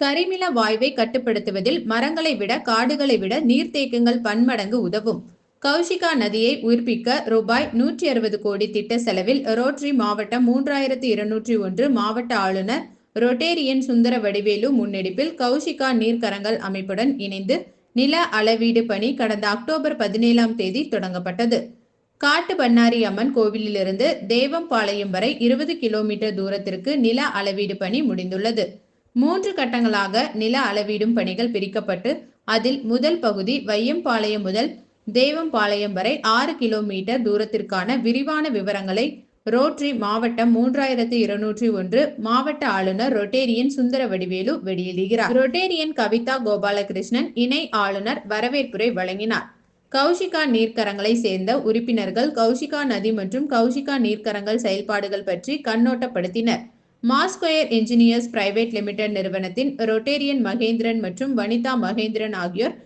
கரிமில வாயுவை கட்டுப்படுத்துவதில் மரங்களை விட காடுகளை விட நீர்த்தேக்கங்கள் பன்மடங்கு உதவும். கௌஷிகா நதியை உயிர்ப்பிக்க ரூபாய் நூற்றி அறுபது கோடி திட்ட செலவில் ரோட்டரி மாவட்டம் மூன்றாயிரத்து இருநூற்றி ஒன்று மாவட்ட ஆளுநர் ரொட்டேரியன் சுந்தர வடிவேலு முன்னெடுப்பில் கௌஷிகா நீர்க்கரங்கள் அமைப்புடன் இணைந்து நில அளவீடு பணி கடந்த அக்டோபர் பதினேழாம் தேதி தொடங்கப்பட்டது. காட்டு பண்ணாரி அம்மன் கோவிலிலிருந்து தேவம்பாளையம் வரை இருபது கிலோமீட்டர் தூரத்திற்கு நில அளவீடு பணி முடிந்துள்ளது. மூன்று கட்டங்களாக நில அளவீடும் பணிகள் பிரிக்கப்பட்டு அதில் முதல் பகுதி வையம்பாளையம் முதல் தேவம்பாளையம் வரை ஆறு கிலோமீட்டர் தூரத்திற்கான விரிவான விவரங்களை ரோட்டரி மாவட்டம் மூன்றாயிரத்து இருநூற்றி ஒன்று மாவட்ட ஆளுநர் ரொட்டேரியன் சுந்தர வடிவேலு வெளியிடுகிறார். ரொட்டேரியன் கவிதா கோபாலகிருஷ்ணன் இணை ஆளுநர் வரவேற்புரை வழங்கினார். கௌஷிகா நீர்க்கரங்களை சேர்ந்த உறுப்பினர்கள் கௌஷிகா நதி மற்றும் கௌஷிகா நீர்க்கரங்கள் செயல்பாடுகள் பற்றி கண்ணோட்டப்படுத்தினர். மாஸ்கொயர் என்ஜினியர்ஸ் பிரைவேட் லிமிடெட் நிறுவனத்தின் ரொட்டேரியன் மகேந்திரன் மற்றும் வனிதா மகேந்திரன் ஆகியோர்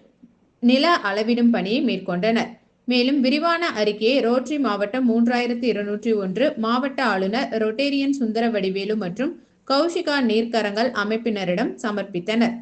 நில அளவிடும் பணியை மேற்கொண்டனர். மேலும் விரிவான அறிக்கையை ரோட்டரி மாவட்டம் மூன்றாயிரத்து இருநூற்றி ஒன்று மாவட்ட ஆளுநர் ரொட்டேரியன் சுந்தர வடிவேலு மற்றும் கௌஷிகா நீர்க்கரங்கள் அமைப்பினரிடம் சமர்ப்பித்தனர்.